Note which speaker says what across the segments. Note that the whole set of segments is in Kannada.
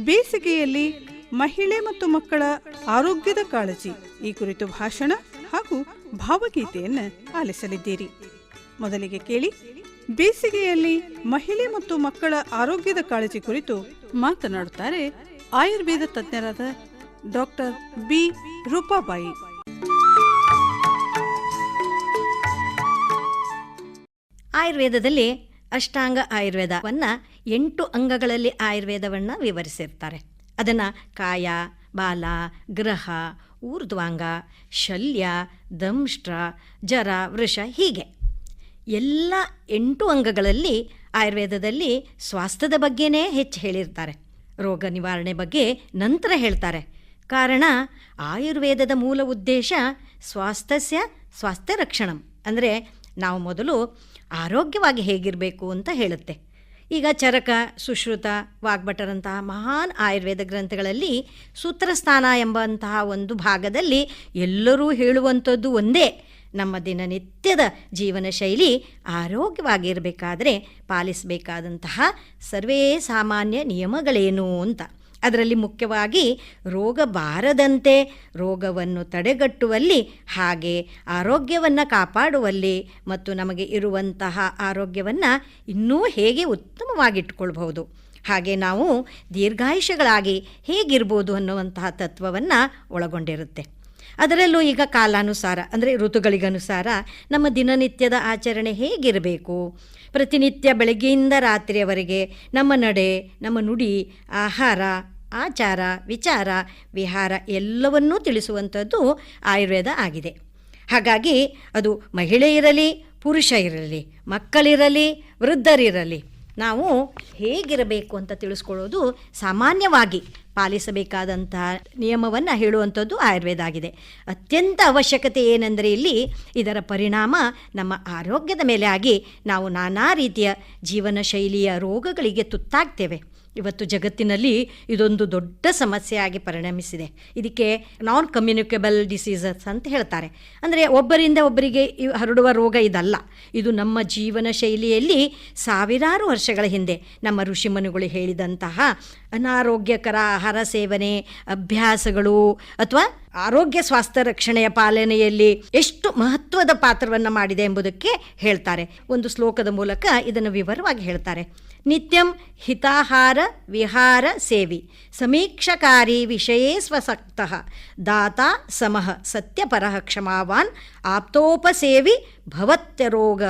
Speaker 1: ಬೇಸಿಗೆಯಲ್ಲಿ ಮಹಿಳೆ ಮತ್ತು ಮಕ್ಕಳ ಆರೋಗ್ಯದ ಕಾಳಜಿ ಈ ಕುರಿತು ಭಾಷಣ ಹಾಗೂ ಭಾವಗೀತೆಯನ್ನು ಆಲಿಸಲಿದ್ದೀರಿ. ಮೊದಲಿಗೆ ಕೇಳಿ, ಬೇಸಿಗೆಯಲ್ಲಿ ಮಹಿಳೆ ಮತ್ತು ಮಕ್ಕಳ ಆರೋಗ್ಯದ ಕಾಳಜಿ ಕುರಿತು ಮಾತನಾಡುತ್ತಾರೆ ಆಯುರ್ವೇದ ತಜ್ಞರಾದ ಡಾಕ್ಟರ್ ಬಿ. ರೂಪಾಬಾಯಿ.
Speaker 2: ಆಯುರ್ವೇದದಲ್ಲಿ ಅಷ್ಟಾಂಗ ಆಯುರ್ವೇದವನ್ನು ಎಂಟು ಅಂಗಗಳಲ್ಲಿ ಆಯುರ್ವೇದವನ್ನು ವಿವರಿಸಿರ್ತಾರೆ. ಅದನ್ನು ಕಾಯ, ಬಾಲ, ಗ್ರಹ, ಊರ್ಧ್ವಾಂಗ, ಶಲ್ಯ ದಂಷ್ಟ್ರ ಜರ ವೃಷ ಹೀಗೆ. ಎಲ್ಲ ಎಂಟು ಅಂಗಗಳಲ್ಲಿ ಆಯುರ್ವೇದದಲ್ಲಿ ಸ್ವಾಸ್ಥ್ಯದ ಬಗ್ಗೆನೇ ಹೆಚ್ಚು ಹೇಳಿರ್ತಾರೆ. ರೋಗ ನಿವಾರಣೆ ಬಗ್ಗೆ ನಂತರ ಹೇಳ್ತಾರೆ. ಕಾರಣ, ಆಯುರ್ವೇದದ ಮೂಲ ಉದ್ದೇಶ ಸ್ವಾಸ್ಥ್ಯ ಸ್ವಾಸ್ಥ್ಯ ರಕ್ಷಣಂ ಅಂದರೆ ನಾವು ಮೊದಲು ಆರೋಗ್ಯವಾಗಿ ಹೇಗಿರಬೇಕು ಅಂತ ಹೇಳುತ್ತೆ. ಈಗ ಚರಕ, ಸುಶ್ರುತ, ವಾಗ್ಭಟರಂತಹ ಮಹಾನ್ ಆಯುರ್ವೇದ ಗ್ರಂಥಗಳಲ್ಲಿ ಸೂತ್ರಸ್ಥಾನ ಎಂಬಂತಹ ಒಂದು ಭಾಗದಲ್ಲಿ ಎಲ್ಲರೂ ಹೇಳುವಂಥದ್ದು ಒಂದೇ. ನಮ್ಮ ದಿನನಿತ್ಯದ ಜೀವನ ಶೈಲಿ ಆರೋಗ್ಯವಾಗಿರಬೇಕಾದ್ರೆ ಪಾಲಿಸಬೇಕಾದಂತಹ ಸರ್ವೇ ಸಾಮಾನ್ಯ ನಿಯಮಗಳೇನು ಅಂತ. ಅದರಲ್ಲಿ ಮುಖ್ಯವಾಗಿ ರೋಗ ಬಾರದಂತೆ ರೋಗವನ್ನು ತಡೆಗಟ್ಟುವಲ್ಲಿ ಹಾಗೆ ಆರೋಗ್ಯವನ್ನು ಕಾಪಾಡುವಲ್ಲಿ ಮತ್ತು ನಮಗೆ ಇರುವಂತಹ ಆರೋಗ್ಯವನ್ನು ಇನ್ನೂ ಹೇಗೆ ಉತ್ತಮವಾಗಿಟ್ಕೊಳ್ಬಹುದು. ಹಾಗೆ ನಾವು ದೀರ್ಘಾಯುಷಗಳಾಗಿ ಹೇಗಿರ್ಬೋದು ಅನ್ನುವಂತಹ ತತ್ವವನ್ನು ಒಳಗೊಂಡಿರುತ್ತೆ. ಅದರಲ್ಲೂ ಈಗ ಕಾಲಾನುಸಾರ, ಅಂದರೆ ಋತುಗಳಿಗನುಸಾರ ನಮ್ಮ ದಿನನಿತ್ಯದ ಆಚರಣೆ ಹೇಗಿರಬೇಕು? ಪ್ರತಿನಿತ್ಯ ಬೆಳಗ್ಗೆಯಿಂದ ರಾತ್ರಿಯವರೆಗೆ ನಮ್ಮ ನಡೆ, ನಮ್ಮ ನುಡಿ, ಆಹಾರ, ಆಚಾರ, ವಿಚಾರ, ವಿಹಾರ ಎಲ್ಲವನ್ನೂ ತಿಳಿಸುವಂಥದ್ದು ಆಯುರ್ವೇದ ಆಗಿದೆ. ಹಾಗಾಗಿ ಅದು ಮಹಿಳೆ ಇರಲಿ, ಪುರುಷ ಇರಲಿ, ಮಕ್ಕಳಿರಲಿ, ವೃದ್ಧರಿರಲಿ ನಾವು ಹೇಗಿರಬೇಕು ಅಂತ ತಿಳಿಸ್ಕೊಳ್ಳೋದು ಸಾಮಾನ್ಯವಾಗಿ ಪಾಲಿಸಬೇಕಾದಂತಹ ನಿಯಮವನ್ನು ಹೇಳುವಂಥದ್ದು ಆಯುರ್ವೇದ ಆಗಿದೆ. ಅತ್ಯಂತ ಅವಶ್ಯಕತೆ ಏನೆಂದರೆ ಇಲ್ಲಿ ಇದರ ಪರಿಣಾಮ ನಮ್ಮ ಆರೋಗ್ಯದ ಮೇಲೆ ಆಗಿ ನಾವು ನಾನಾ ರೀತಿಯ ಜೀವನ ಶೈಲಿಯ ರೋಗಗಳಿಗೆ ತುತ್ತಾಗ್ತೇವೆ. ಇವತ್ತು ಜಗತ್ತಿನಲ್ಲಿ ಇದೊಂದು ದೊಡ್ಡ ಸಮಸ್ಯೆಯಾಗಿ ಪರಿಣಮಿಸಿದೆ. ಇದಕ್ಕೆ ನಾನ್ ಕಮ್ಯುನಿಕೇಬಲ್ ಡಿಸೀಸಸ್ ಅಂತ ಹೇಳ್ತಾರೆ. ಅಂದರೆ ಒಬ್ಬರಿಂದ ಒಬ್ಬರಿಗೆ ಹರಡುವ ರೋಗ ಇದಲ್ಲ. ಇದು ನಮ್ಮ ಜೀವನ ಶೈಲಿಯಲ್ಲಿ ಸಾವಿರಾರು ವರ್ಷಗಳ ಹಿಂದೆ ನಮ್ಮ ಋಷಿಮನುಗಳು ಹೇಳಿದಂತಹ ಅನಾರೋಗ್ಯಕರ ಆಹಾರ ಸೇವನೆ, ಅಭ್ಯಾಸಗಳು ಅಥವಾ ಆರೋಗ್ಯ ಸ್ವಾಸ್ಥ್ಯ ರಕ್ಷಣೆಯ ಪಾಲನೆಯಲ್ಲಿ ಎಷ್ಟು ಮಹತ್ವದ ಪಾತ್ರವನ್ನು ಮಾಡಿದೆ ಎಂಬುದಕ್ಕೆ ಹೇಳ್ತಾರೆ. ಒಂದು ಶ್ಲೋಕದ ಮೂಲಕ ಇದನ್ನು ವಿವರವಾಗಿ ಹೇಳ್ತಾರೆ. ನಿತ್ಯಂ ಹಿತಾಹಾರ ವಿಹಾರ ಸೇವಿ ಸಮೀಕ್ಷಕಾರಿ ವಿಷಯೇ ಸ್ವಸಕ್ತ ದಾತ ಸಮಃ ಸತ್ಯಪರಃ ಕ್ಷಮಾವಾನ್ ಆಪ್ತೋಪಸೇವಿ ಭವತ್ಯರೋಗ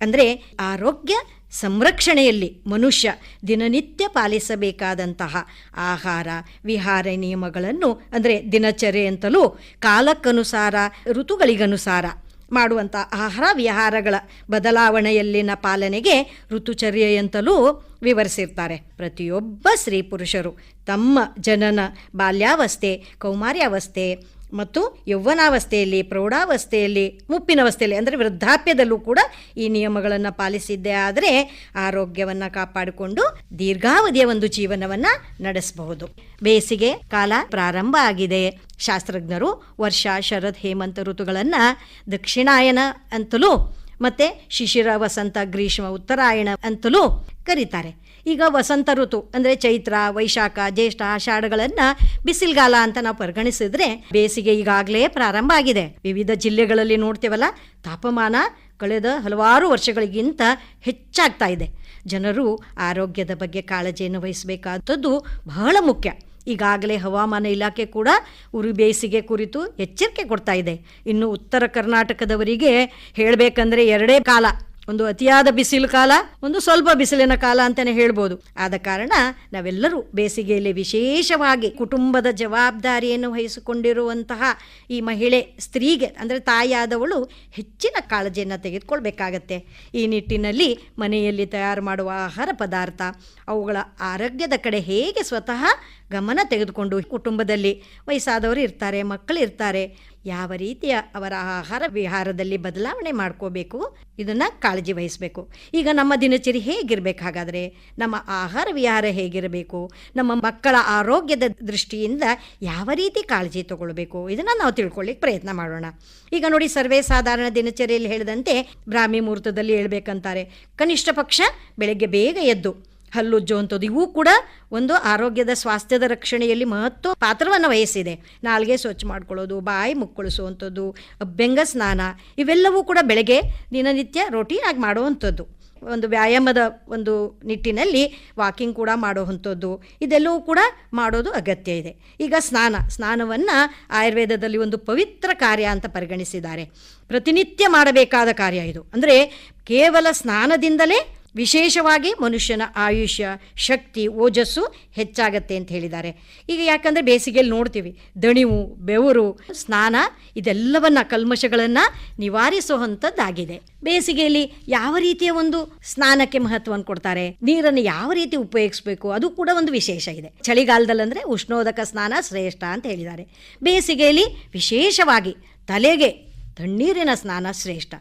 Speaker 2: ಅಂದರೆ ಆರೋಗ್ಯ ಸಂರಕ್ಷಣೆಯಲ್ಲಿ ಮನುಷ್ಯ ದಿನನಿತ್ಯ ಪಾಲಿಸಬೇಕಾದಂತಹ ಆಹಾರ, ವಿಹಾರ ನಿಯಮಗಳನ್ನು, ಅಂದರೆ ದಿನಚರಿ ಅಂತಲೂ ಕಾಲಕ್ಕನುಸಾರ, ಋತುಗಳಿಗನುಸಾರ ಮಾಡುವಂಥ ಆಹಾರ ವಿಹಾರಗಳ ಬದಲಾವಣೆಯಲ್ಲಿನ ಪಾಲನೆಗೆ ಋತುಚರ್ಯ ಅಂತಲೂ ವಿವರಿಸಿರ್ತಾರೆ. ಪ್ರತಿಯೊಬ್ಬ ಸ್ತ್ರೀ ಪುರುಷರು ತಮ್ಮ ಜನನ, ಬಾಲ್ಯಾವಸ್ಥೆ, ಕೌಮಾರ್ಯಾವಸ್ಥೆ ಮತ್ತು ಯೌವನಾವಸ್ಥೆಯಲ್ಲಿ, ಪ್ರೌಢಾವಸ್ಥೆಯಲ್ಲಿ ಮುಪ್ಪಿನವಸ್ಥೆಯಲ್ಲಿ ಅಂದರೆ ವೃದ್ಧಾಪ್ಯದಲ್ಲೂ ಕೂಡ ಈ ನಿಯಮಗಳನ್ನು ಪಾಲಿಸಿದ್ದೇ ಆದರೆ ಆರೋಗ್ಯವನ್ನು ಕಾಪಾಡಿಕೊಂಡು ದೀರ್ಘಾವಧಿಯ ಒಂದು ಜೀವನವನ್ನು ನಡೆಸಬಹುದು. ಬೇಸಿಗೆ ಕಾಲ ಪ್ರಾರಂಭ ಆಗಿದೆ. ಶಾಸ್ತ್ರಜ್ಞರು ವರ್ಷ ಶರದ್ ಹೇಮಂತ ಋತುಗಳನ್ನು ದಕ್ಷಿಣಾಯನ ಅಂತಲೂ ಮತ್ತು ಶಿಶಿರ, ವಸಂತ, ಗ್ರೀಷ್ಮ, ಉತ್ತರಾಯಣ ಅಂತಲೂ ಕರೀತಾರೆ. ಈಗ ವಸಂತ ಋತು ಅಂದರೆ ಚೈತ್ರ, ವೈಶಾಖ, ಜ್ಯೇಷ್ಠ ಆಷಾಢಗಳನ್ನು ಬಿಸಿಲುಗಾಲ ಅಂತ ನಾವು ಪರಿಗಣಿಸಿದ್ರೆ ಬೇಸಿಗೆ ಈಗಾಗಲೇ ಪ್ರಾರಂಭ ಆಗಿದೆ. ವಿವಿಧ ಜಿಲ್ಲೆಗಳಲ್ಲಿ ನೋಡ್ತೇವಲ್ಲ, ತಾಪಮಾನ ಕಳೆದ ಹಲವಾರು ವರ್ಷಗಳಿಗಿಂತ ಹೆಚ್ಚಾಗ್ತಾ ಇದೆ. ಜನರು ಆರೋಗ್ಯದ ಬಗ್ಗೆ ಕಾಳಜಿಯನ್ನು ವಹಿಸಬೇಕಾದದ್ದು ಬಹಳ ಮುಖ್ಯ. ಈಗಾಗಲೇ ಹವಾಮಾನ ಇಲಾಖೆ ಕೂಡ ಉರಿ ಬೇಸಿಗೆ ಕುರಿತು ಎಚ್ಚರಿಕೆ ಕೊಡ್ತಾ ಇದೆ. ಇನ್ನು ಉತ್ತರ ಕರ್ನಾಟಕದವರಿಗೆ ಹೇಳಬೇಕಂದ್ರೆ ಎರಡೇ ಕಾಲ. ಒಂದು ಅತಿಯಾದ ಬಿಸಿಲು ಕಾಲ, ಒಂದು ಸ್ವಲ್ಪ ಬಿಸಿಲಿನ ಕಾಲ ಅಂತಾನೆ ಹೇಳ್ಬೋದು. ಆದ ಕಾರಣ ನಾವೆಲ್ಲರೂ ಬೇಸಿಗೆಯಲ್ಲಿ ವಿಶೇಷವಾಗಿ ಕುಟುಂಬದ ಜವಾಬ್ದಾರಿಯನ್ನು ವಹಿಸಿಕೊಂಡಿರುವಂತಹ ಈ ಮಹಿಳೆ, ಸ್ತ್ರೀಗೆ, ಅಂದರೆ ತಾಯಿಯಾದವಳು ಹೆಚ್ಚಿನ ಕಾಳಜಿಯನ್ನು ತೆಗೆದುಕೊಳ್ಬೇಕಾಗತ್ತೆ. ಈ ನಿಟ್ಟಿನಲ್ಲಿ ಮನೆಯಲ್ಲಿ ತಯಾರು ಮಾಡುವ ಆಹಾರ ಪದಾರ್ಥ, ಅವುಗಳ ಆರೋಗ್ಯದ ಕಡೆ ಹೇಗೆ ಸ್ವತಃ ಗಮನ ತೆಗೆದುಕೊಂಡು ಕುಟುಂಬದಲ್ಲಿ ವಯಸ್ಸಾದವರು ಇರ್ತಾರೆ ಮಕ್ಕಳು ಇರ್ತಾರೆ ಯಾವ ರೀತಿಯ ಅವರ ಆಹಾರ ವಿಹಾರದಲ್ಲಿ ಬದಲಾವಣೆ ಮಾಡ್ಕೋಬೇಕು? ಇದನ್ನು ಕಾಳಜಿ ವಹಿಸಬೇಕು. ಈಗ ನಮ್ಮ ದಿನಚರಿ ಹೇಗಿರಬೇಕು ಹಾಗಾದರೆ ನಮ್ಮ ಆಹಾರ ವಿಹಾರ ಹೇಗಿರಬೇಕು? ನಮ್ಮ ಮಕ್ಕಳ ಆರೋಗ್ಯದ ದೃಷ್ಟಿಯಿಂದ ಯಾವ ರೀತಿ ಕಾಳಜಿ ತಗೊಳ್ಬೇಕು? ಇದನ್ನು ನಾವು ತಿಳ್ಕೊಳ್ಳಿಕ್ಕೆ ಪ್ರಯತ್ನ ಮಾಡೋಣ. ಈಗ ನೋಡಿ, ಸರ್ವೇ ಸಾಧಾರಣ ದಿನಚರಿಯಲ್ಲಿ ಹೇಳಿದಂತೆ, ಬ್ರಾಹ್ಮಿ ಮುಹೂರ್ತದಲ್ಲಿ ಹೇಳ್ಬೇಕಂತಾರೆ. ಕನಿಷ್ಠ ಪಕ್ಷ ಬೆಳಗ್ಗೆ ಬೇಗ ಎದ್ದು ಹಲ್ಲುಜ್ಜುವಂಥದ್ದು ಇವು ಕೂಡ ಒಂದು ಆರೋಗ್ಯದ ಸ್ವಾಸ್ಥ್ಯದ ರಕ್ಷಣೆಯಲ್ಲಿ ಮಹತ್ವ ಪಾತ್ರವನ್ನು ವಹಿಸಿದೆ. ನಾಲ್ಗೆ ಸ್ವಚ್ಛ ಮಾಡ್ಕೊಳ್ಳೋದು, ಬಾಯಿ ಮುಕ್ಕಳಿಸುವಂಥದ್ದು, ಬೆಂಗ ಸ್ನಾನ ಇವೆಲ್ಲವೂ ಕೂಡ ಬೆಳಗ್ಗೆ ದಿನನಿತ್ಯ ರೋಟೀನ್ ಆಗಿ ಮಾಡುವಂಥದ್ದು. ಒಂದು ವ್ಯಾಯಾಮದ ಒಂದು ನಿಟ್ಟಿನಲ್ಲಿ ವಾಕಿಂಗ್ ಕೂಡ ಮಾಡುವಂಥದ್ದು. ಇದೆಲ್ಲವೂ ಕೂಡ ಮಾಡೋದು ಅಗತ್ಯ ಇದೆ. ಈಗ ಸ್ನಾನ, ಸ್ನಾನವನ್ನು ಆಯುರ್ವೇದದಲ್ಲಿ ಒಂದು ಪವಿತ್ರ ಕಾರ್ಯ ಅಂತ ಪರಿಗಣಿಸಿದ್ದಾರೆ. ಪ್ರತಿನಿತ್ಯ ಮಾಡಬೇಕಾದ ಕಾರ್ಯ ಇದು. ಅಂದರೆ ಕೇವಲ ಸ್ನಾನದಿಂದಲೇ ವಿಶೇಷವಾಗಿ ಮನುಷ್ಯನ ಆಯುಷ್ಯ, ಶಕ್ತಿ, ಓಜಸ್ಸು ಹೆಚ್ಚಾಗತ್ತೆ ಅಂತ ಹೇಳಿದ್ದಾರೆ. ಈಗ ಯಾಕಂದರೆ ಬೇಸಿಗೆಯಲ್ಲಿ ನೋಡ್ತೀವಿ, ದಣಿವು, ಬೆವರು, ಸ್ನಾನ ಇದೆಲ್ಲವನ್ನು ಕಲ್ಮಶಗಳನ್ನು ನಿವಾರಿಸುವಂಥದ್ದಾಗಿದೆ. ಬೇಸಿಗೆಯಲ್ಲಿ ಯಾವ ರೀತಿಯ ಒಂದು ಸ್ನಾನಕ್ಕೆ ಮಹತ್ವವನ್ನು ಕೊಡ್ತಾರೆ? ನೀರನ್ನು ಯಾವ ರೀತಿ ಉಪಯೋಗಿಸ್ಬೇಕು? ಅದು ಕೂಡ ಒಂದು ವಿಶೇಷ ಇದೆ. ಚಳಿಗಾಲದಲ್ಲಂದರೆ ಉಷ್ಣೋದಕ ಸ್ನಾನ ಶ್ರೇಷ್ಠ ಅಂತ ಹೇಳಿದ್ದಾರೆ. ಬೇಸಿಗೆಯಲ್ಲಿ ವಿಶೇಷವಾಗಿ ತಲೆಗೆ, ತಣ್ಣೀರಿನ ಸ್ನಾನ ಶ್ರೇಷ್ಠ.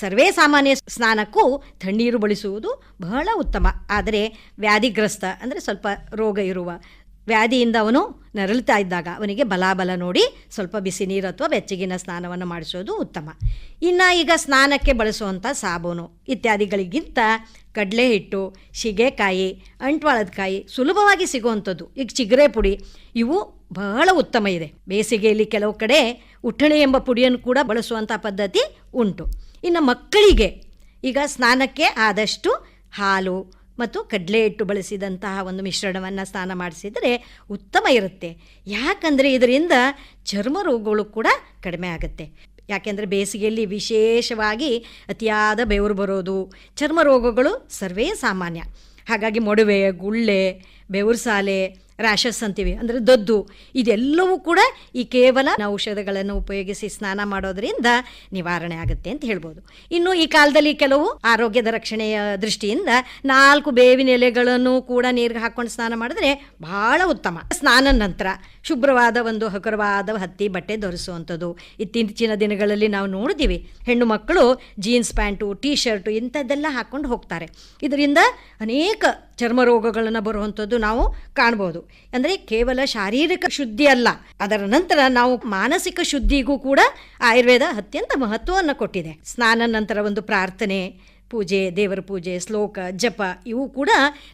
Speaker 2: ಸರ್ವೇ ಸಾಮಾನ್ಯ ಸ್ನಾನಕ್ಕೂ ತಣ್ಣೀರು ಬಳಸುವುದು ಬಹಳ ಉತ್ತಮ. ಆದರೆ ವ್ಯಾಧಿಗ್ರಸ್ತ, ಅಂದರೆ ಸ್ವಲ್ಪ ರೋಗ ಇರುವ ವ್ಯಾಧಿಯಿಂದ ಅವನು ನರಳುತ್ತಾ ಇದ್ದಾಗ ಅವನಿಗೆ ಬಲಾಬಲ ನೋಡಿ ಸ್ವಲ್ಪ ಬಿಸಿ ನೀರು ಅಥವಾ ಬೆಚ್ಚಗಿನ ಸ್ನಾನವನ್ನು ಮಾಡಿಸೋದು ಉತ್ತಮ. ಇನ್ನು ಈಗ ಸ್ನಾನಕ್ಕೆ ಬಳಸುವಂಥ ಸಾಬೂನು ಇತ್ಯಾದಿಗಳಿಗಿಂತ ಕಡಲೆ ಹಿಟ್ಟು ಶಿಗೆಕಾಯಿ ಅಂಟ್ವಾಳದ ಕಾಯಿ ಸುಲಭವಾಗಿ ಸಿಗುವಂಥದ್ದು. ಈಗ ಚಿಗರೆ ಪುಡಿ, ಇವು ಬಹಳ ಉತ್ತಮ ಇದೆ. ಬೇಸಿಗೆಯಲ್ಲಿ ಕೆಲವು ಕಡೆ ಉಟ್ಟಣೆ ಎಂಬ ಪುಡಿಯನ್ನು ಕೂಡ ಬಳಸುವಂಥ ಪದ್ಧತಿ ಉಂಟು. ಇನ್ನು ಮಕ್ಕಳಿಗೆ ಈಗ ಸ್ನಾನಕ್ಕೆ ಆದಷ್ಟು ಹಾಲು ಮತ್ತು ಕಡಲೆ ಹಿಟ್ಟು ಬಳಸಿದಂತಹ ಒಂದು ಮಿಶ್ರಣವನ್ನು ಸ್ನಾನ ಮಾಡಿಸಿದರೆ ಉತ್ತಮ ಇರುತ್ತೆ. ಯಾಕಂದರೆ ಇದರಿಂದ ಚರ್ಮ ರೋಗಗಳು ಕೂಡ ಕಡಿಮೆ ಆಗುತ್ತೆ. ಯಾಕೆಂದರೆ ಬೇಸಿಗೆಯಲ್ಲಿ ವಿಶೇಷವಾಗಿ ಅತಿಯಾದ ಬೆವರು ಬರೋದು, ಚರ್ಮ ರೋಗಗಳು ಸರ್ವೇ ಸಾಮಾನ್ಯ. ಹಾಗಾಗಿ ಮೊಡವೆ, ಗುಳ್ಳೆ ಬೆವರು ಸಾಲೆ ರ್ಯಾಷಸ್ ಅಂತೀವಿ. ಅಂದರೆ ದದ್ದು. ಇದೆಲ್ಲವೂ ಕೂಡ ಈ ಕೇವಲ ಔಷಧಗಳನ್ನು ಉಪಯೋಗಿಸಿ ಸ್ನಾನ ಮಾಡೋದರಿಂದ ನಿವಾರಣೆ ಆಗುತ್ತೆ ಅಂತ ಹೇಳ್ಬೋದು. ಇನ್ನು ಈ ಕಾಲದಲ್ಲಿ ಕೆಲವು ಆರೋಗ್ಯದ ರಕ್ಷಣೆಯ ದೃಷ್ಟಿಯಿಂದ ನಾಲ್ಕು ಬೇವಿನ ಎಲೆಗಳನ್ನು ಕೂಡ ನೀರಿಗೆ ಹಾಕೊಂಡು ಸ್ನಾನ ಮಾಡಿದ್ರೆ ಬಹಳ ಉತ್ತಮ. ಸ್ನಾನ ನಂತರ ಶುಭ್ರವಾದ ಒಂದು ಹಗುರವಾದ ಹತ್ತಿ ಬಟ್ಟೆ ಧರಿಸುವಂಥದ್ದು. ಇತ್ತೀಚಿನ ದಿನಗಳಲ್ಲಿ ನಾವು ನೋಡಿದ್ದೀವಿ. ಹೆಣ್ಣು ಮಕ್ಕಳು ಜೀನ್ಸ್ ಪ್ಯಾಂಟು, ಟೀ ಶರ್ಟು ಇಂಥದ್ದೆಲ್ಲ ಹಾಕ್ಕೊಂಡು ಹೋಗ್ತಾರೆ. ಇದರಿಂದ ಅನೇಕ ಚರ್ಮ ರೋಗಗಳನ್ನು ಬರುವಂಥದ್ದು ನಾವು ಕಾಣ್ಬೋದು. ಅಂದರೆ ಕೇವಲ ಶಾರೀರಿಕ ಶುದ್ಧಿ ಅಲ್ಲ, ಅದರ ನಂತರ ನಾವು ಮಾನಸಿಕ ಶುದ್ಧಿಗೂ ಕೂಡ ಆಯುರ್ವೇದ ಅತ್ಯಂತ ಮಹತ್ವವನ್ನು ಕೊಟ್ಟಿದೆ. ಸ್ನಾನ ನಂತರ ಒಂದು ಪ್ರಾರ್ಥನೆ, ಪೂಜೆ, ದೇವರ ಪೂಜೆ, ಶ್ಲೋಕ, ಜಪ, ಇವು ಕೂಡ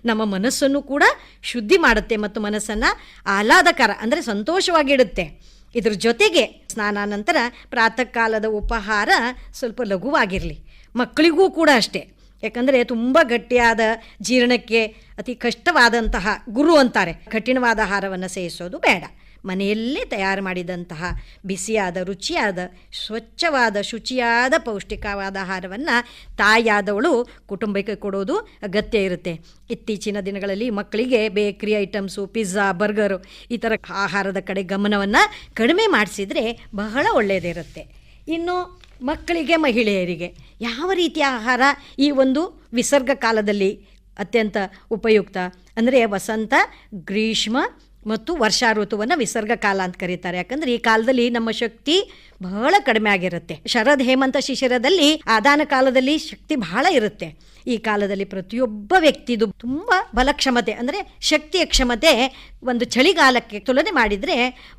Speaker 2: ನಮ್ಮ ಮನಸ್ಸನ್ನು ಕೂಡ ಶುದ್ಧಿ ಮಾಡುತ್ತೆ ಮತ್ತು ಮನಸ್ಸನ್ನು ಆಹ್ಲಾದಕರ ಅಂದರೆ ಸಂತೋಷವಾಗಿಡುತ್ತೆ ಇದ್ರ ಜೊತೆಗೆ ಸ್ನಾನ ನಂತರ ಪ್ರಾತಃ ಕಾಲದ ಉಪಹಾರ ಸ್ವಲ್ಪ ಲಘುವಾಗಿರಲಿ. ಮಕ್ಕಳಿಗೂ ಕೂಡ ಅಷ್ಟೇ. ಯಾಕಂದರೆ ತುಂಬ ಗಟ್ಟಿಯಾದ ಜೀರ್ಣಕ್ಕೆ ಅತಿ ಕಷ್ಟವಾದಂತಹ ಗುರು ಅಂತಾರೆ. ಕಠಿಣವಾದ ಆಹಾರವನ್ನು ಸೇವಿಸೋದು ಬೇಡ. ಮನೆಯಲ್ಲೇ ತಯಾರು ಮಾಡಿದಂತಹ ಬಿಸಿಯಾದ, ರುಚಿಯಾದ, ಸ್ವಚ್ಛವಾದ, ಶುಚಿಯಾದ, ಪೌಷ್ಟಿಕವಾದ ಆಹಾರವನ್ನು ತಾಯಿಯಾದವಳು ಕುಟುಂಬಕ್ಕೆ ಕೊಡೋದು ಅಗತ್ಯ ಇರುತ್ತೆ. ಇತ್ತೀಚಿನ ದಿನಗಳಲ್ಲಿ ಮಕ್ಕಳಿಗೆ ಬೇಕ್ರಿ ಐಟಮ್ಸು, ಪಿಜ್ಜಾ, ಬರ್ಗರು ಈ ಥರ ಆಹಾರದ ಕಡೆ ಗಮನವನ್ನು ಕಡಿಮೆ ಮಾಡಿಸಿದರೆ ಬಹಳ ಒಳ್ಳೆಯದಿರುತ್ತೆ ಇನ್ನು ಮಕ್ಕಳಿಗೆ ಮಹಿಳೆಯರಿಗೆ ಯಾವ ರೀತಿಯ ಆಹಾರ ಈ ಒಂದು ವಿಸರ್ಗ ಕಾಲದಲ್ಲಿ ಅತ್ಯಂತ ಉಪಯುಕ್ತ? ಅಂದರೆ ವಸಂತ ಗ್ರೀಷ್ಮ ಮತ್ತು ವರ್ಷಾ ಋತುವನ್ನು ವಿಸರ್ಗ ಕಾಲ ಅಂತ ಕರೀತಾರೆ. ಯಾಕಂದ್ರೆ ಈ ಕಾಲದಲ್ಲಿ ನಮ್ಮ ಶಕ್ತಿ ಬಹಳ ಕಡಿಮೆ ಆಗಿರುತ್ತೆ. ಶರದ್ ಹೇಮಂತ ಶಿಶಿರದಲ್ಲಿ ಆದಾನ ಕಾಲದಲ್ಲಿ ಶಕ್ತಿ ಬಹಳ ಇರುತ್ತೆ. ಈ ಕಾಲದಲ್ಲಿ ಪ್ರತಿಯೊಬ್ಬ ವ್ಯಕ್ತಿದು ತುಂಬ ಬಲಕ್ಷಮತೆ, ಅಂದರೆ ಶಕ್ತಿಯ ಕ್ಷಮತೆ ಒಂದು ಚಳಿಗಾಲಕ್ಕೆ ತುಲನೆ ಮಾಡಿದರೆ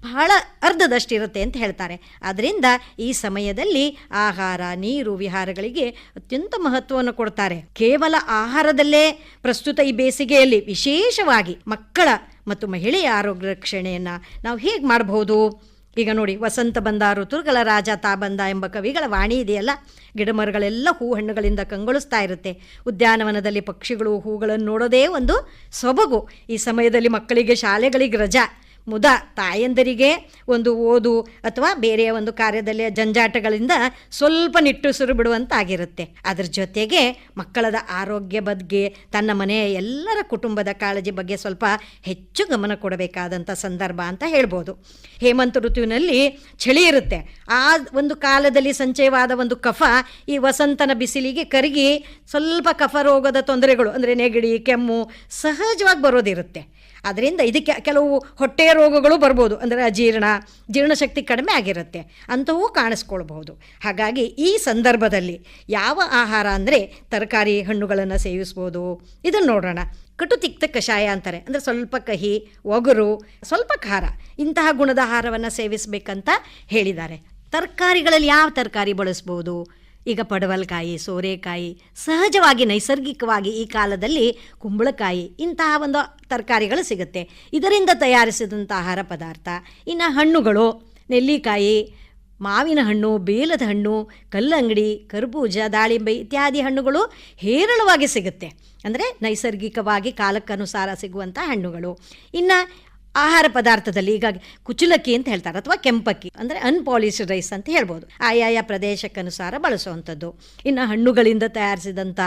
Speaker 2: ಬಹಳ ಅರ್ಧದಷ್ಟಿರುತ್ತೆ ಅಂತ ಹೇಳ್ತಾರೆ. ಆದ್ದರಿಂದ ಈ ಸಮಯದಲ್ಲಿ ಆಹಾರ, ನೀರು, ವಿಹಾರಗಳಿಗೆ ಅತ್ಯಂತ ಮಹತ್ವವನ್ನು ಕೊಡ್ತಾರೆ. ಕೇವಲ ಆಹಾರದಲ್ಲೇ ಪ್ರಸ್ತುತ ಈ ಬೇಸಿಗೆಯಲ್ಲಿ ವಿಶೇಷವಾಗಿ ಮಕ್ಕಳ ಮತ್ತು ಮಹಿಳೆಯ ಆರೋಗ್ಯ ರಕ್ಷಣೆಯನ್ನು ನಾವು ಹೇಗೆ ಮಾಡಬಹುದು ಈಗ ನೋಡಿ, ವಸಂತ ಬಂದ ಋತುಗಳ ರಾಜ ತಾ ಬಂದ ಎಂಬ ಕವಿಗಳ ವಾಣಿ ಇದೆಯಲ್ಲ? ಗಿಡಮರಗಳೆಲ್ಲ ಹೂ ಹಣ್ಣುಗಳಿಂದ ಕಂಗೊಳಿಸ್ತಾ ಇರುತ್ತೆ. ಉದ್ಯಾನವನದಲ್ಲಿ ಪಕ್ಷಿಗಳು ಹೂಗಳನ್ನು ನೋಡೋದೇ ಒಂದು ಸೊಬಗು. ಈ ಸಮಯದಲ್ಲಿ ಮಕ್ಕಳಿಗೆ ಶಾಲೆಗಳಿಗೆ ರಜಾ. ಮುದ ತಾಯಂದರಿಗೆ ಒಂದು ಓದು ಅಥವಾ ಬೇರೆಯ ಒಂದು ಕಾರ್ಯದಲ್ಲಿ ಜಂಜಾಟಗಳಿಂದ ಸ್ವಲ್ಪ ನಿಟ್ಟುಸಿರು ಬಿಡುವಂತಾಗಿರುತ್ತೆ. ಅದ್ರ ಜೊತೆಗೆ ಮಕ್ಕಳದ ಆರೋಗ್ಯ ಬಗ್ಗೆ, ತನ್ನ ಮನೆಯ ಎಲ್ಲರ ಕುಟುಂಬದ ಕಾಳಜಿ ಬಗ್ಗೆ ಸ್ವಲ್ಪ ಹೆಚ್ಚು ಗಮನ ಕೊಡಬೇಕಾದಂಥ ಸಂದರ್ಭ ಅಂತ ಹೇಳ್ಬೋದು. ಹೇಮಂತ ಋತುವಿನಲ್ಲಿ ಚಳಿ ಇರುತ್ತೆ. ಆ ಒಂದು ಕಾಲದಲ್ಲಿ ಸಂಚಯವಾದ ಒಂದು ಕಫ ಈ ವಸಂತನ ಬಿಸಿಲಿಗೆ ಕರಗಿ ಸ್ವಲ್ಪ ಕಫ ರೋಗದ ತೊಂದರೆಗಳು ಅಂದರೆ ನೆಗಡಿ, ಕೆಮ್ಮು ಸಹಜವಾಗಿ ಬರೋದಿರುತ್ತೆ. ಅದರಿಂದ ಇದಕ್ಕೆ ಕೆಲವು ಹೊಟ್ಟೆಯ ರೋಗಗಳು ಬರ್ಬೋದು. ಅಂದರೆ ಅಜೀರ್ಣ ಜೀರ್ಣಶಕ್ತಿ ಕಡಿಮೆ ಆಗಿರುತ್ತೆ. ಅಂಥವೂ ಕಾಣಿಸ್ಕೊಳ್ಬಹುದು. ಹಾಗಾಗಿ ಈ ಸಂದರ್ಭದಲ್ಲಿ ಯಾವ ಆಹಾರ ಅಂದರೆ ತರಕಾರಿ ಹಣ್ಣುಗಳನ್ನು ಸೇವಿಸ್ಬೋದು. ಇದನ್ನು ನೋಡೋಣ. ಕಟು ತಿಕ್ತ ಕಷಾಯ ಅಂತಾರೆ. ಅಂದರೆ ಸ್ವಲ್ಪ ಕಹಿ, ಒಗರು, ಸ್ವಲ್ಪ ಖಾರ. ಇಂತಹ ಗುಣದ ಆಹಾರವನ್ನು ಸೇವಿಸಬೇಕಂತ ಹೇಳಿದ್ದಾರೆ. ತರಕಾರಿಗಳಲ್ಲಿ ಯಾವ ತರಕಾರಿ ಬಳಸ್ಬೋದು? ಈಗ ಪಡವಲಕಾಯಿ, ಸೋರೆಕಾಯಿ, ಸಹಜವಾಗಿ ನೈಸರ್ಗಿಕವಾಗಿ ಈ ಕಾಲದಲ್ಲಿ ಕುಂಬಳಕಾಯಿ ಇಂತಹ ಒಂದು ತರಕಾರಿಗಳು ಸಿಗುತ್ತೆ. ಇದರಿಂದ ತಯಾರಿಸಿದಂಥ ಆಹಾರ ಪದಾರ್ಥ. ಇನ್ನು ಹಣ್ಣುಗಳು, ನೆಲ್ಲಿಕಾಯಿ, ಮಾವಿನ ಹಣ್ಣು, ಬೇಲದ ಹಣ್ಣು, ಕಲ್ಲಂಗಡಿ, ಕರ್ಬೂಜ, ದಾಳಿಂಬೆ ಇತ್ಯಾದಿ ಹಣ್ಣುಗಳು ಹೇರಳವಾಗಿ ಸಿಗುತ್ತೆ. ಅಂದರೆ ನೈಸರ್ಗಿಕವಾಗಿ ಕಾಲಕ್ಕನುಸಾರ ಸಿಗುವಂಥ ಹಣ್ಣುಗಳು. ಇನ್ನು ಆಹಾರ ಪದಾರ್ಥದಲ್ಲಿ ಈಗ ಕುಚುಲಕ್ಕಿ ಅಂತ ಹೇಳ್ತಾರೆ ಅಥವಾ ಕೆಂಪಕ್ಕಿ, ಅಂದರೆ ಅನ್ಪಾಲಿಶ್ಡ್ ರೈಸ್ ಅಂತ ಹೇಳ್ಬೋದು. ಆಯಾಯ ಪ್ರದೇಶಕ್ಕನುಸಾರ ಬಳಸುವಂಥದ್ದು. ಇನ್ನು ಹಣ್ಣುಗಳಿಂದ ತಯಾರಿಸಿದಂಥ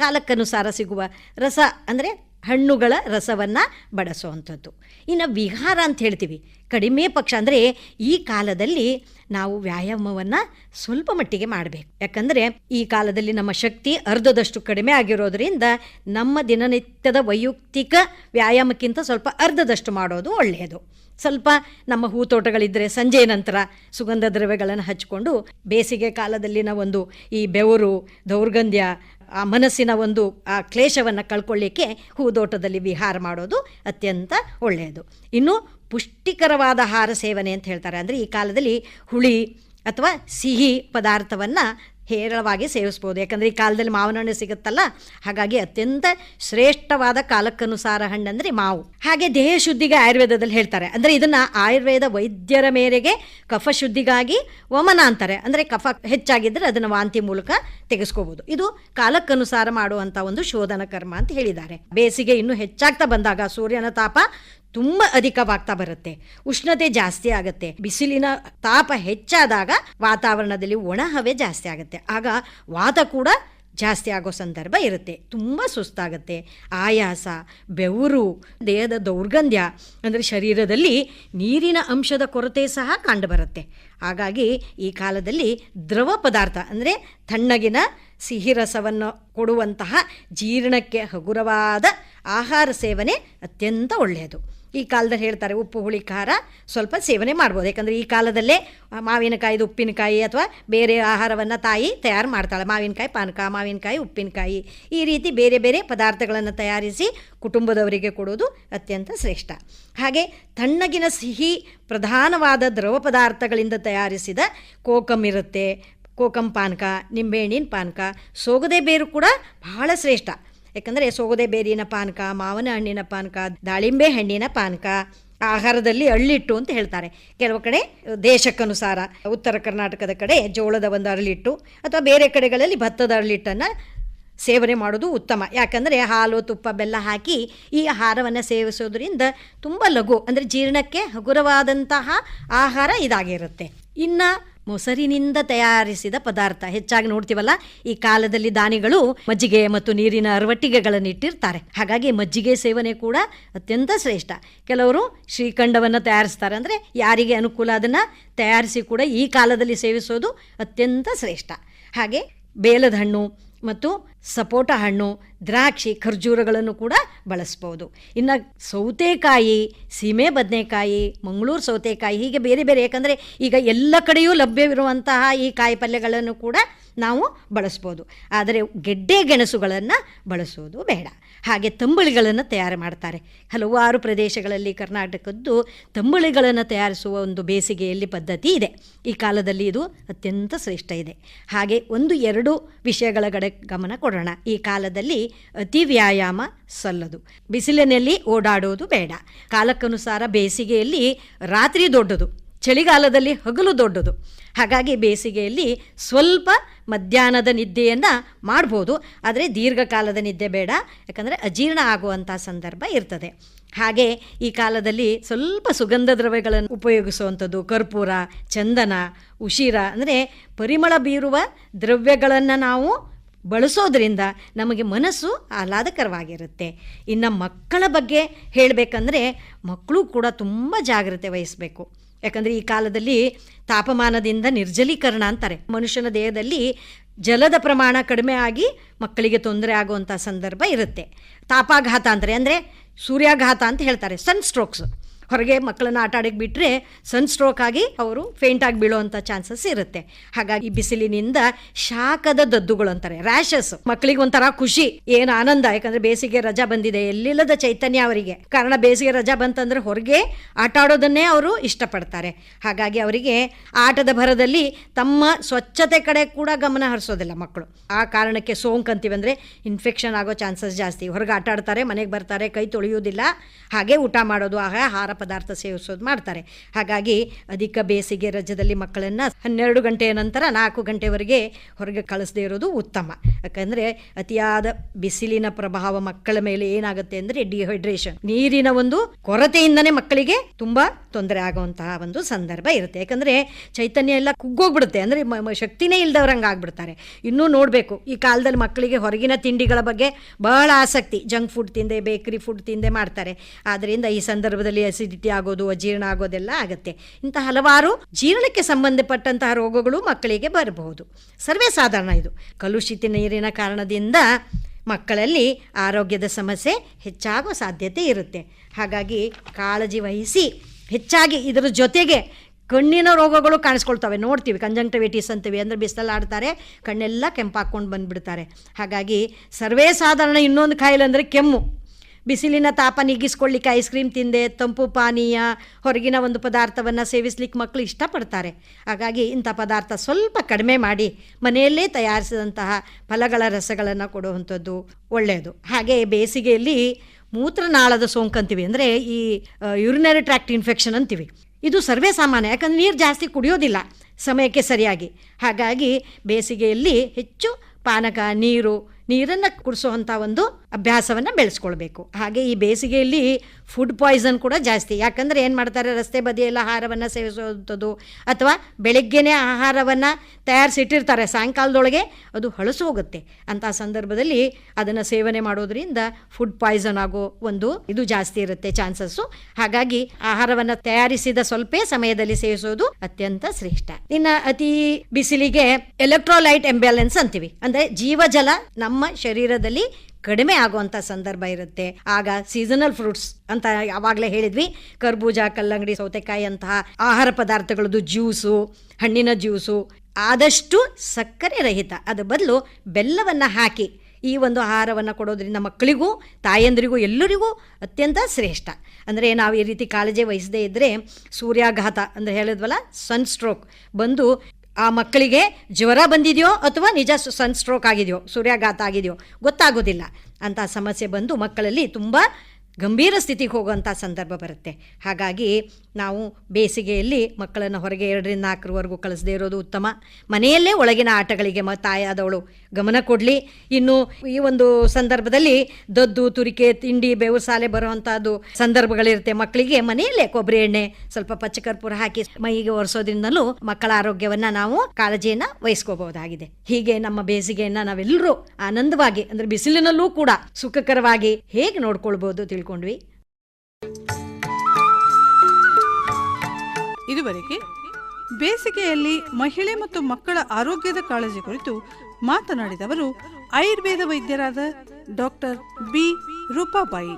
Speaker 2: ಕಾಲಕ್ಕನುಸಾರ ಸಿಗುವ ರಸ ಅಂದರೆ ಹಣ್ಣುಗಳ ರಸವನ್ನು ಬಡಿಸುವಂಥದ್ದು. ಇನ್ನು ವಿಹಾರ ಅಂತ ಹೇಳ್ತೀವಿ. ಕಡಿಮೆ ಪಕ್ಷ ಅಂದರೆ ಈ ಕಾಲದಲ್ಲಿ ನಾವು ವ್ಯಾಯಾಮವನ್ನು ಸ್ವಲ್ಪ ಮಟ್ಟಿಗೆ ಮಾಡಬೇಕು. ಯಾಕಂದರೆ ಈ ಕಾಲದಲ್ಲಿ ನಮ್ಮ ಶಕ್ತಿ ಅರ್ಧದಷ್ಟು ಕಡಿಮೆ ಆಗಿರೋದ್ರಿಂದ ನಮ್ಮ ದಿನನಿತ್ಯದ ವೈಯಕ್ತಿಕ ವ್ಯಾಯಾಮಕ್ಕಿಂತ ಸ್ವಲ್ಪ ಅರ್ಧದಷ್ಟು ಮಾಡೋದು ಒಳ್ಳೆಯದು. ಸ್ವಲ್ಪ ನಮ್ಮ ಹೂತೋಟಗಳಿದ್ದರೆ ಸಂಜೆಯ ನಂತರ ಸುಗಂಧ ದ್ರವ್ಯಗಳನ್ನು ಹಚ್ಕೊಂಡು ಬೇಸಿಗೆ ಕಾಲದಲ್ಲಿನ ಒಂದು ಈ ಬೆವರು, ದೌರ್ಗಂಧ್ಯ ಆ ಮನಸ್ಸಿನ ಒಂದು, ಆ ಕ್ಲೇಶವನ್ನು ಕಳ್ಕೊಳ್ಳಿಕ್ಕೆ ಹೂದೋಟದಲ್ಲಿ ವಿಹಾರ ಮಾಡೋದು ಅತ್ಯಂತ ಒಳ್ಳೆಯದು. ಇನ್ನು ಪುಷ್ಟಿಕರವಾದ ಆಹಾರ ಸೇವನೆ ಅಂತ ಹೇಳ್ತಾರೆ. ಅಂದರೆ ಈ ಕಾಲದಲ್ಲಿ ಹುಳಿ ಅಥವಾ ಸಿಹಿ ಪದಾರ್ಥವನ್ನು ಹೇರಳವಾಗಿ ಸೇವಿಸ್ಬೋದು. ಯಾಕಂದರೆ ಈ ಕಾಲದಲ್ಲಿ ಮಾವಿನ ಹಣ್ಣು ಸಿಗುತ್ತಲ್ಲ, ಹಾಗಾಗಿ ಅತ್ಯಂತ ಶ್ರೇಷ್ಠವಾದ ಕಾಲಕ್ಕನುಸಾರ ಹಣ್ಣಂದರೆ ಮಾವು. ಹಾಗೆ ದೇಹ ಶುದ್ಧಿಗೆ ಆಯುರ್ವೇದದಲ್ಲಿ ಹೇಳ್ತಾರೆ. ಅಂದರೆ ಇದನ್ನು ಆಯುರ್ವೇದ ವೈದ್ಯರ ಮೇರೆಗೆ ಕಫ ಶುದ್ಧಿಗಾಗಿ ವಮನ ಅಂತಾರೆ. ಅಂದರೆ ಕಫ ಹೆಚ್ಚಾಗಿದ್ದರೆ ಅದನ್ನು ವಾಂತಿ ಮೂಲಕ ತೆಗೆಸ್ಕೋಬೋದು. ಇದು ಕಾಲಕ್ಕನುಸಾರ ಮಾಡುವಂಥ ಒಂದು ಶೋಧನ ಕರ್ಮ ಅಂತ ಹೇಳಿದ್ದಾರೆ. ಬೇಸಿಗೆ ಇನ್ನೂ ಹೆಚ್ಚಾಗ್ತಾ ಬಂದಾಗ ಸೂರ್ಯನ ತಾಪ ತುಂಬ ಅಧಿಕವಾಗ್ತಾ ಬರುತ್ತೆ. ಉಷ್ಣತೆ ಜಾಸ್ತಿ ಆಗುತ್ತೆ. ಬಿಸಿಲಿನ ತಾಪ ಹೆಚ್ಚಾದಾಗ ವಾತಾವರಣದಲ್ಲಿ ಒಣ ಹವೆ ಜಾಸ್ತಿ ಆಗುತ್ತೆ. ಆಗ ವಾತ ಕೂಡ ಜಾಸ್ತಿ ಆಗೋ ಸಂದರ್ಭ ಇರುತ್ತೆ. ತುಂಬ ಸುಸ್ತಾಗುತ್ತೆ. ಆಯಾಸ, ಬೆವರು, ದೇಹದ ದೌರ್ಗಂಧ್ಯ, ಅಂದರೆ ಶರೀರದಲ್ಲಿ ನೀರಿನ ಅಂಶದ ಕೊರತೆ ಸಹ ಕಂಡುಬರುತ್ತೆ ಹಾಗಾಗಿ ಈ ಕಾಲದಲ್ಲಿ ದ್ರವ ಪದಾರ್ಥ, ಅಂದರೆ ತಣ್ಣಗಿನ ಸಿಹಿ ರಸವನ್ನು ಕೊಡುವಂತಹ ಜೀರ್ಣಕ್ಕೆ ಹಗುರವಾದ ಆಹಾರ ಸೇವನೆ ಅತ್ಯಂತ ಒಳ್ಳೆಯದು. ಈ ಕಾಲದಲ್ಲಿ ಹೇಳ್ತಾರೆ ಉಪ್ಪು, ಹುಳಿ, ಖಾರ ಸ್ವಲ್ಪ ಸೇವನೆ ಮಾಡ್ಬೋದು. ಯಾಕಂದರೆ ಈ ಕಾಲದಲ್ಲೇ ಮಾವಿನಕಾಯಿದು, ಉಪ್ಪಿನಕಾಯಿ ಅಥವಾ ಬೇರೆ ಆಹಾರವನ್ನು ತಾಯಿ ತಯಾರು ಮಾಡ್ತಾಳೆ. ಮಾವಿನಕಾಯಿ, ಪಾನಕ, ಮಾವಿನಕಾಯಿ, ಉಪ್ಪಿನಕಾಯಿ. ಈ ರೀತಿ ಬೇರೆ ಬೇರೆ ಪದಾರ್ಥಗಳನ್ನು ತಯಾರಿಸಿ ಕುಟುಂಬದವರಿಗೆ ಕೊಡೋದು ಅತ್ಯಂತ ಶ್ರೇಷ್ಠ. ಹಾಗೆ ತಣ್ಣಗಿನ ಸಿಹಿ, ಪ್ರಧಾನವಾದ ದ್ರವ ಪದಾರ್ಥಗಳಿಂದ ತಯಾರಿಸಿದ ಕೋಕಮ್ ಇರುತ್ತೆ. ಕೋಕಂ ಪಾನಕ ನಿಂಬೆಹಣ್ಣಿನ ಪಾನಕ, ಸೋಗದೆ ಬೇರು ಕೂಡ ಬಹಳ ಶ್ರೇಷ್ಠ. ಯಾಕಂದರೆ ಸೋಗದೆ ಬೇರಿನ ಪಾನಕ, ಮಾವನ ಹಣ್ಣಿನ ಪಾನಕ, ದಾಳಿಂಬೆ ಹಣ್ಣಿನ ಪಾನಕ ಆಹಾರದಲ್ಲಿ ಅಳ್ಳಿಟ್ಟು ಅಂತ ಹೇಳ್ತಾರೆ. ಕೆಲವು ಕಡೆ ದೇಶಕ್ಕನುಸಾರ ಉತ್ತರ ಕರ್ನಾಟಕದ ಕಡೆ ಜೋಳದ ಒಂದು ಅರಳಿಟ್ಟು ಅಥವಾ ಬೇರೆ ಕಡೆಗಳಲ್ಲಿ ಭತ್ತದ ಅರಳಿಟ್ಟನ್ನು ಸೇವನೆ ಮಾಡೋದು ಉತ್ತಮ. ಯಾಕಂದರೆ ಹಾಲು, ತುಪ್ಪ, ಬೆಲ್ಲ ಹಾಕಿ ಈ ಆಹಾರವನ್ನು ಸೇವಿಸೋದ್ರಿಂದ ತುಂಬ ಲಘು, ಅಂದರೆ ಜೀರ್ಣಕ್ಕೆ ಹಗುರವಾದಂತಹ ಆಹಾರ ಇದಾಗಿರುತ್ತೆ. ಇನ್ನು ಮೊಸರಿನಿಂದ ತಯಾರಿಸಿದ ಪದಾರ್ಥ. ಹೆಚ್ಚಾಗಿ ನೋಡ್ತೀವಲ್ಲ, ಈ ಕಾಲದಲ್ಲಿ ದಾನಿಗಳು ಮಜ್ಜಿಗೆ ಮತ್ತು ನೀರಿನ ಅರವಟ್ಟಿಗೆಗಳನ್ನು ಇಟ್ಟಿರ್ತಾರೆ. ಹಾಗಾಗಿ ಮಜ್ಜಿಗೆ ಸೇವನೆ ಕೂಡ ಅತ್ಯಂತ ಶ್ರೇಷ್ಠ. ಕೆಲವರು ಶ್ರೀಖಂಡವನ್ನು ತಯಾರಿಸ್ತಾರೆ ಅಂದರೆ ಯಾರಿಗೆ ಅನುಕೂಲ ಅದನ್ನು ತಯಾರಿಸಿ ಕೂಡ ಈ ಕಾಲದಲ್ಲಿ ಸೇವಿಸೋದು ಅತ್ಯಂತ ಶ್ರೇಷ್ಠ. ಹಾಗೆ ಬೇಲದ ಹಣ್ಣು ಮತ್ತು ಸಪೋಟ ಹಣ್ಣು, ದ್ರಾಕ್ಷಿ, ಖರ್ಜೂರಗಳನ್ನು ಕೂಡ ಬಳಸ್ಬೋದು. ಇನ್ನು ಸೌತೆಕಾಯಿ, ಸೀಮೆ ಬದನೆಕಾಯಿ, ಮಂಗಳೂರು ಸೌತೆಕಾಯಿ ಹೀಗೆ ಬೇರೆ ಬೇರೆ, ಯಾಕಂದರೆ ಈಗ ಎಲ್ಲ ಕಡೆಯೂ ಲಭ್ಯವಿರುವಂತಹ ಈ ಕಾಯಿ ಪಲ್ಯಗಳನ್ನು ಕೂಡ ನಾವು ಬಳಸ್ಬೋದು. ಆದರೆ ಗೆಡ್ಡೆ ಗೆಣಸುಗಳನ್ನು ಬಳಸೋದು ಬೇಡ. ಹಾಗೆ ತಂಬಳಿಗಳನ್ನು ತಯಾರು ಮಾಡ್ತಾರೆ. ಹಲವಾರು ಪ್ರದೇಶಗಳಲ್ಲಿ ಕರ್ನಾಟಕದ್ದು ತಂಬಳಿಗಳನ್ನು ತಯಾರಿಸುವ ಒಂದು ಬೇಸಿಗೆಯಲ್ಲಿ ಪದ್ಧತಿ ಇದೆ. ಈ ಕಾಲದಲ್ಲಿ ಇದು ಅತ್ಯಂತ ಶ್ರೇಷ್ಠ ಇದೆ. ಹಾಗೆ ಒಂದು ಎರಡು ವಿಷಯಗಳ ಕಡೆ ಗಮನ ಕೊಡೋಣ. ಈ ಕಾಲದಲ್ಲಿ ಅತಿ ವ್ಯಾಯಾಮ ಸಲ್ಲದು. ಬಿಸಿಲಿನಲ್ಲಿ ಓಡಾಡೋದು ಬೇಡ. ಕಾಲಕ್ಕನುಸಾರ ಬೇಸಿಗೆಯಲ್ಲಿ ರಾತ್ರಿ ದೊಡ್ಡದು. ಚಳಿಗಾಲದಲ್ಲಿ ಹಗಲು ದೊಡ್ಡದು. ಹಾಗಾಗಿ ಬೇಸಿಗೆಯಲ್ಲಿ ಸ್ವಲ್ಪ ಮಧ್ಯಾಹ್ನದ ನಿದ್ದೆಯನ್ನು ಮಾಡ್ಬೋದು. ಆದರೆ ದೀರ್ಘಕಾಲದ ನಿದ್ದೆ ಬೇಡ. ಯಾಕಂದರೆ ಅಜೀರ್ಣ ಆಗುವಂಥ ಸಂದರ್ಭ ಇರ್ತದೆ. ಹಾಗೆ ಈ ಕಾಲದಲ್ಲಿ ಸ್ವಲ್ಪ ಸುಗಂಧ ದ್ರವ್ಯಗಳನ್ನು ಉಪಯೋಗಿಸುವಂಥದ್ದು ಕರ್ಪೂರ, ಚಂದನ, ಉಶಿರ, ಅಂದರೆ ಪರಿಮಳ ಬೀರುವ ದ್ರವ್ಯಗಳನ್ನು ನಾವು ಬಳಸೋದ್ರಿಂದ ನಮಗೆ ಮನಸ್ಸು ಆಹ್ಲಾದಕರವಾಗಿರುತ್ತೆ. ಇನ್ನು ಮಕ್ಕಳ ಬಗ್ಗೆ ಹೇಳಬೇಕಂದ್ರೆ ಮಕ್ಕಳು ಕೂಡ ತುಂಬ ಜಾಗ್ರತೆ ವಹಿಸಬೇಕು. ಯಾಕಂದರೆ ಈ ಕಾಲದಲ್ಲಿ ತಾಪಮಾನದಿಂದ ನಿರ್ಜಲೀಕರಣ ಅಂತಾರೆ. ಮನುಷ್ಯನ ದೇಹದಲ್ಲಿ ಜಲದ ಪ್ರಮಾಣ ಕಡಿಮೆ ಆಗಿ ಮಕ್ಕಳಿಗೆ ತೊಂದರೆ ಆಗುವಂಥ ಸಂದರ್ಭ ಇರುತ್ತೆ. ತಾಪಾಘಾತ ಅಂದರೆ ಅಂದರೆ ಸೂರ್ಯಾಘಾತ ಅಂತ ಹೇಳ್ತಾರೆ. ಸನ್ ಸ್ಟ್ರೋಕ್ಸ್ ಹೊರಗೆ ಮಕ್ಕಳನ್ನ ಆಟ ಆಡಕ್ಕೆ ಬಿಟ್ಟರೆ ಸನ್ ಸ್ಟ್ರೋಕ್ ಆಗಿ ಅವರು ಫೇಂಟ್ ಆಗಿ ಬೀಳುವಂಥ ಚಾನ್ಸಸ್ ಇರುತ್ತೆ. ಹಾಗಾಗಿ ಬಿಸಿಲಿನಿಂದ ಶಾಖದ ದದ್ದುಗಳು ಅಂತಾರೆ ರ್ಯಾಷಸ್ ಮಕ್ಕಳಿಗೆ ಒಂಥರ ಖುಷಿ, ಏನು ಆನಂದ. ಯಾಕಂದ್ರೆ ಬೇಸಿಗೆ ರಜಾ ಬಂದಿದೆ, ಎಲ್ಲಿಲ್ಲದ ಚೈತನ್ಯ ಅವರಿಗೆ. ಕಾರಣ ಬೇಸಿಗೆ ರಜಾ ಬಂತಂದ್ರೆ ಹೊರಗೆ ಆಟ ಆಡೋದನ್ನೇ ಅವರು ಇಷ್ಟಪಡ್ತಾರೆ. ಹಾಗಾಗಿ ಅವರಿಗೆ ಆಟದ ಭರದಲ್ಲಿ ತಮ್ಮ ಸ್ವಚ್ಛತೆ ಕಡೆ ಕೂಡ ಗಮನ ಹರಿಸೋದಿಲ್ಲ ಮಕ್ಕಳು. ಆ ಕಾರಣಕ್ಕೆ ಸೋಂಕು ಅಂತೀವಿ ಅಂದರೆ ಇನ್ಫೆಕ್ಷನ್ ಆಗೋ ಚಾನ್ಸಸ್ ಜಾಸ್ತಿ. ಹೊರಗೆ ಆಟ ಆಡ್ತಾರೆ, ಮನೆಗೆ ಬರ್ತಾರೆ, ಕೈ ತೊಳೆಯೋದಿಲ್ಲ ಹಾಗೆ ಊಟ ಮಾಡೋದು, ಆಹಾರ ಪದಾರ್ಥ ಸೇವಿಸೋದು ಮಾಡ್ತಾರೆ. ಹಾಗಾಗಿ ಅಧಿಕ ಬೇಸಿಗೆ ರಜದಲ್ಲಿ ಮಕ್ಕಳನ್ನು ಹನ್ನೆರಡು ಗಂಟೆಯ ನಂತರ ನಾಲ್ಕು ಗಂಟೆವರೆಗೆ ಹೊರಗೆ ಕಳಿಸದೇ ಇರೋದು ಉತ್ತಮ. ಯಾಕಂದರೆ ಅತಿಯಾದ ಬಿಸಿಲಿನ ಪ್ರಭಾವ ಮಕ್ಕಳ ಮೇಲೆ ಏನಾಗುತ್ತೆ ಅಂದರೆ ಡಿಹೈಡ್ರೇಷನ್ ನೀರಿನ ಒಂದು ಕೊರತೆಯಿಂದನೇ ಮಕ್ಕಳಿಗೆ ತುಂಬ ತೊಂದರೆ ಆಗುವಂತಹ ಒಂದು ಸಂದರ್ಭ ಇರುತ್ತೆ. ಯಾಕಂದರೆ ಚೈತನ್ಯ ಎಲ್ಲ ಕುಗ್ಗೋಗ್ಬಿಡುತ್ತೆ. ಅಂದರೆ ಶಕ್ತಿನೇ ಇಲ್ದವ್ರಂಗೆ ಆಗ್ಬಿಡ್ತಾರೆ. ಇನ್ನೂ ನೋಡಬೇಕು, ಈ ಕಾಲದಲ್ಲಿ ಮಕ್ಕಳಿಗೆ ಹೊರಗಿನ ತಿಂಡಿಗಳ ಬಗ್ಗೆ ಬಹಳ ಆಸಕ್ತಿ. ಜಂಕ್ ಫುಡ್ ತಿಂದೆ, ಬೇಕರಿ ಫುಡ್ ತಿಂದೆ ಮಾಡ್ತಾರೆ. ಆದ್ದರಿಂದ ಈ ಸಂದರ್ಭದಲ್ಲಿ ಅಸಿಡಿಟಿ ಆಗೋದು ಅಜೀರ್ಣ ಆಗೋದೆಲ್ಲ ಆಗುತ್ತೆ. ಇಂಥ ಹಲವಾರು ಜೀರ್ಣಕ್ಕೆ ಸಂಬಂಧಪಟ್ಟಂತಹ ರೋಗಗಳು ಮಕ್ಕಳಿಗೆ ಬರಬಹುದು. ಸರ್ವೇ ಸಾಧಾರಣ ಇದು. ಕಲುಷಿತ ನೀರಿನ ಕಾರಣದಿಂದ ಮಕ್ಕಳಲ್ಲಿ ಆರೋಗ್ಯದ ಸಮಸ್ಯೆ ಹೆಚ್ಚಾಗೋ ಸಾಧ್ಯತೆ ಇರುತ್ತೆ. ಹಾಗಾಗಿ ಕಾಳಜಿ ವಹಿಸಿ ಹೆಚ್ಚಾಗಿ ಇದರ ಜೊತೆಗೆ ಕಣ್ಣಿನ ರೋಗಗಳು ಕಾಣಿಸ್ಕೊಳ್ತವೆ. ನೋಡ್ತೀವಿ ಕಂಜಂಕ್ಟಿವಿಟೀಸ್ ಅಂತೀವಿ, ಅಂದರೆ ಬಿಸಿಲಲ್ಲಿ ಆಡ್ತಾರೆ, ಕಣ್ಣೆಲ್ಲ ಕೆಂಪಾಕ್ಕೊಂಡು ಬಂದುಬಿಡ್ತಾರೆ. ಹಾಗಾಗಿ ಸರ್ವೇ ಸಾಧಾರಣ ಇನ್ನೊಂದು ಕಾಯಿಲೆ ಅಂದರೆ ಕೆಮ್ಮು. ಬಿಸಿಲಿನ ತಾಪ ನೀಗಿಸ್ಕೊಳ್ಳಿಕ್ಕೆ ಐಸ್ ಕ್ರೀಮ್ ತಿಂದೆ, ತಂಪು ಪಾನೀಯ, ಹೊರಗಿನ ಒಂದು ಪದಾರ್ಥವನ್ನು ಸೇವಿಸ್ಲಿಕ್ಕೆ ಮಕ್ಕಳು ಇಷ್ಟಪಡ್ತಾರೆ. ಹಾಗಾಗಿ ಇಂಥ ಪದಾರ್ಥ ಸ್ವಲ್ಪ ಕಡಿಮೆ ಮಾಡಿ ಮನೆಯಲ್ಲೇ ತಯಾರಿಸಿದಂತಹ ಫಲಗಳ ರಸಗಳನ್ನು ಕೊಡುವಂಥದ್ದು ಒಳ್ಳೆಯದು. ಹಾಗೆ ಬೇಸಿಗೆಯಲ್ಲಿ ಮೂತ್ರನಾಳದ ಸೋಂಕು ಅಂತೀವಿ ಅಂದರೆ ಈ ಯುರಿನರಿ ಟ್ರ್ಯಾಕ್ಟ್ ಇನ್ಫೆಕ್ಷನ್ ಅಂತೀವಿ. ಇದು ಸರ್ವೇ ಸಾಮಾನ್ಯ, ಯಾಕಂದ್ರೆ ನೀರು ಜಾಸ್ತಿ ಕುಡಿಯೋದಿಲ್ಲ ಸಮಯಕ್ಕೆ ಸರಿಯಾಗಿ. ಹಾಗಾಗಿ ಬೇಸಿಗೆಯಲ್ಲಿ ಹೆಚ್ಚು ಪಾನಕ, ನೀರು ನೀರನ್ನು ಕುಡಿಸುವಂಥ ಒಂದು ಅಭ್ಯಾಸವನ್ನು ಬೆಳೆಸ್ಕೊಳ್ಬೇಕು. ಹಾಗೆ ಈ ಬೇಸಿಗೆಯಲ್ಲಿ ಫುಡ್ ಪಾಯ್ಸನ್ ಕೂಡ ಜಾಸ್ತಿ. ಯಾಕಂದರೆ ಏನು ಮಾಡ್ತಾರೆ? ರಸ್ತೆ ಬದಿಯಲ್ಲಿ ಆಹಾರವನ್ನು ಸೇವಿಸುವಂಥದ್ದು ಅಥವಾ ಬೆಳಗ್ಗೆನೇ ಆಹಾರವನ್ನು ತಯಾರಿಸಿಟ್ಟಿರ್ತಾರೆ. ಸಾಯಂಕಾಲದೊಳಗೆ ಅದು ಹಳಸು ಹೋಗುತ್ತೆ. ಅಂಥ ಸಂದರ್ಭದಲ್ಲಿ ಅದನ್ನು ಸೇವನೆ ಮಾಡೋದ್ರಿಂದ ಫುಡ್ ಪಾಯ್ಸನ್ ಆಗೋ ಒಂದು ಇದು ಜಾಸ್ತಿ ಇರುತ್ತೆ ಚಾನ್ಸಸ್ಸು. ಹಾಗಾಗಿ ಆಹಾರವನ್ನು ತಯಾರಿಸಿದ ಸ್ವಲ್ಪ ಸಮಯದಲ್ಲಿ ಸೇವಿಸೋದು ಅತ್ಯಂತ ಶ್ರೇಷ್ಠ. ಇನ್ನು ಅತಿ ಬಿಸಿಲಿಗೆ ಎಲೆಕ್ಟ್ರೋಲೈಟ್ ಎಂಬ್ಯಾಲೆನ್ಸ್ ಅಂತೀವಿ. ಅಂದರೆ ಜೀವಜಲ ನಮ್ಮ ಶರೀರದಲ್ಲಿ ಕಡಿಮೆ ಆಗುವಂಥ ಸಂದರ್ಭ ಇರುತ್ತೆ. ಆಗ ಸೀಸನಲ್ ಫ್ರೂಟ್ಸ್ ಅಂತ ಯಾವಾಗಲೇ ಹೇಳಿದ್ವಿ. ಕರ್ಬೂಜ, ಕಲ್ಲಂಗಡಿ, ಸೌತೆಕಾಯಿ ಅಂತಹ ಆಹಾರ ಪದಾರ್ಥಗಳದ್ದು ಜ್ಯೂಸು, ಹಣ್ಣಿನ ಜ್ಯೂಸು, ಆದಷ್ಟು ಸಕ್ಕರೆ ರಹಿತ. ಅದ್ರ ಬದಲು ಬೆಲ್ಲವನ್ನು ಹಾಕಿ ಈ ಒಂದು ಆಹಾರವನ್ನು ಕೊಡೋದ್ರಿಂದ ಮಕ್ಕಳಿಗೂ, ತಾಯಂದಿರಿಗೂ, ಎಲ್ಲರಿಗೂ ಅತ್ಯಂತ ಶ್ರೇಷ್ಠ. ಅಂದರೆ ನಾವು ಈ ರೀತಿ ಕಾಳಜಿ ವಹಿಸದೇ ಇದ್ದರೆ ಸೂರ್ಯಾಘಾತ ಅಂದರೆ ಹೇಳಿದ್ವಲ್ಲ ಸನ್ ಸ್ಟ್ರೋಕ್ ಬಂದು ಆ ಮಕ್ಕಳಿಗೆ ಜ್ವರ ಬಂದಿದೆಯೋ ಅಥವಾ ನಿಜ ಸನ್ ಸ್ಟ್ರೋಕ್ ಆಗಿದೆಯೋ, ಸೂರ್ಯಾಘಾತ ಆಗಿದೆಯೋ ಗೊತ್ತಾಗೋದಿಲ್ಲ. ಅಂಥ ಸಮಸ್ಯೆ ಬಂದು ಮಕ್ಕಳಲ್ಲಿ ತುಂಬ ಗಂಭೀರ ಸ್ಥಿತಿಗೆ ಹೋಗುವಂಥ ಸಂದರ್ಭ ಬರುತ್ತೆ. ಹಾಗಾಗಿ ನಾವು ಬೇಸಿಗೆಯಲ್ಲಿ ಮಕ್ಕಳನ್ನು ಹೊರಗೆ ಎರಡರಿಂದ ನಾಲ್ಕರವರೆಗೂ ಕಳಿಸದೇ ಇರೋದು ಉತ್ತಮ. ಮನೆಯಲ್ಲೇ ಒಳಗಿನ ಆಟಗಳಿಗೆ ಮ ತಾಯಾದವಳು ಗಮನ ಕೊಡಲಿ. ಇನ್ನು ಈ ಒಂದು ಸಂದರ್ಭದಲ್ಲಿ ದದ್ದು, ತುರಿಕೆ, ತಿಂಡಿ ಬೇವು ಸಾಲೆ ಬರುವಂಥದ್ದು ಸಂದರ್ಭಗಳಿರುತ್ತೆ. ಮಕ್ಕಳಿಗೆ ಮನೆಯಲ್ಲೇ ಕೊಬ್ಬರಿ ಎಣ್ಣೆ, ಸ್ವಲ್ಪ ಪಚ್ಚಕರ್ಪೂರ ಹಾಕಿ ಮೈಗೆ ಒರೆಸೋದ್ರಿಂದಲೂ ಮಕ್ಕಳ ಆರೋಗ್ಯವನ್ನು ನಾವು ಕಾಳಜಿಯನ್ನು ವಹಿಸ್ಕೋಬಹುದಾಗಿದೆ. ಹೀಗೆ ನಮ್ಮ ಬೇಸಿಗೆಯನ್ನು ನಾವೆಲ್ಲರೂ ಆನಂದವಾಗಿ, ಅಂದರೆ ಬಿಸಿಲಿನಲ್ಲೂ ಕೂಡ ಸುಖಕರವಾಗಿ ಹೇಗೆ ನೋಡ್ಕೊಳ್ಬೋದು ತಿಳ್ಕೊಂಡ್ವಿ.
Speaker 1: ಇದುವರೆಗೆ ಬೇಸಿಗೆಯಲ್ಲಿ ಮಹಿಳೆ ಮತ್ತು ಮಕ್ಕಳ ಆರೋಗ್ಯದ ಕಾಳಜಿ ಕುರಿತು ಮಾತನಾಡಿದವರು ಆಯುರ್ವೇದ ವೈದ್ಯರಾದ ಡಾಕ್ಟರ್ ಬಿ ರೂಪಾಬಾಯಿ